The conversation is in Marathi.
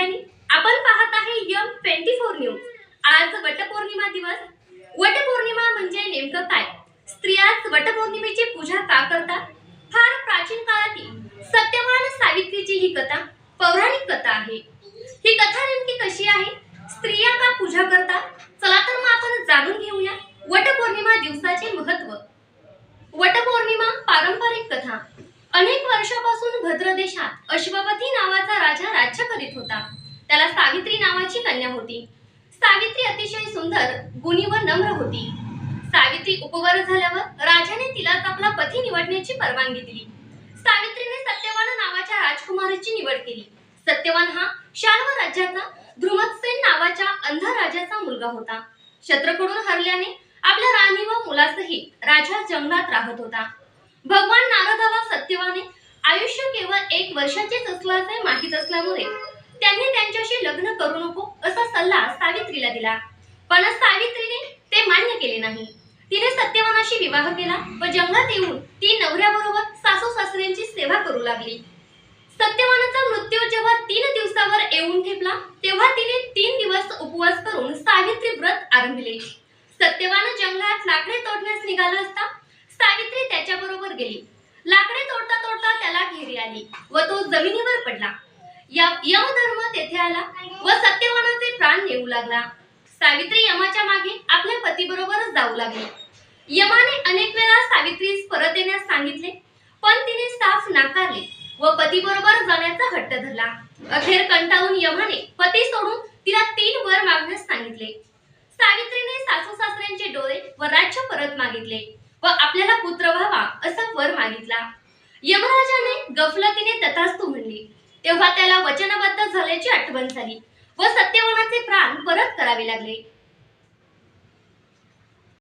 सगळ्यांनी आपण पाहत आहे यम ट्वेंटी फोर न्यूज. आज वटपौर्णिमा दिवस. वटपौर्णिमा म्हणजे नेमकं काय? स्त्रियाच वटपौर्णिमेची पूजा का करतात? फार प्राचीन काळातील सत्यवान सावित्रीची ही कथा पौराणिक कथा आहे. ही कथा नेमकी कशी आहे? स्त्रिया का पूजा करतात? चला तर मग आपण जाणून घेऊया वटपौर्णिमा दिवसाचे महत्त्व. वटपौर्णिमा पारंपरिक कथा. अनेक वर्षापासून भद्र देशात अश्व करीत होता. त्याला सावित्री नावाची कन्या होती. सावित्री अतिशय सुंदर गुणी व नम्र होती. सावित्री उपवर झाल्यावर राजाने तिला आपला पती निवडण्याची परवानगी दिली. सावित्रीने सत्यवान नावाच्या राजकुमाराची निवड केली. सत्यवान हा शाल्व राज्याचा ध्रुमतसेन नावाच्या अंध राजाचा मुलगा होता. शत्रकडून हरल्याने आपल्या राणी व मुलासहित राजा जंगलात राहत होता. भगवान आयुष्य केवळ एक वर्षाचेच असल्याचे माहीत असल्यामुळे त्यांनी त्यांच्याशी लग्न करू नको असा सल्ला सावित्रीला दिला. पण सावित्रीने ते मान्य केले नाही. तिने सत्यवानाशी विवाह केला व जंगलात येऊन ती नवऱ्याबरोबर सासू सासऱ्यांची सेवा करू लागली. सत्यवानाचा मृत्यू जेव्हा तीन दिवसावर येऊन ठेपला तेव्हा तिने तीन दिवस उपवास करून सावित्री व्रत आरंभले. सत्यवान जंगलात लाकडे तोडण्यास निघाला असता सावित्री त्याच्याबरोबर गेली. बाहेर आली व तो जमिनीवर पडला. या यमधर्म तेथे आला व सत्यवानाचे प्राण नेऊ लागला. सावित्री यमाच्या मागे आपल्या पतीबरोबरच जाऊ लागली. यमाने अनेक वेळा सावित्रीस परत येण्यास सांगितले पण तिने साफ नाकारले व पतीबरोबर जाण्याचा हट्ट धरला. अखेर कंटाळून यमाने पती सोडून तिला तीन वर मागण्यास सांगितले. सावित्रीने सासू सासऱ्यांचे डोळे व राज्य परत मागितले व आपल्याला पुत्र व्हावा असा वर मागितला. यमराजाने गफलतीने तथास्तू म्हणले. तेव्हा त्याला वचनबद्ध झाल्याची आठवण झाली व सत्यवानाचे प्राण परत करावे लागले.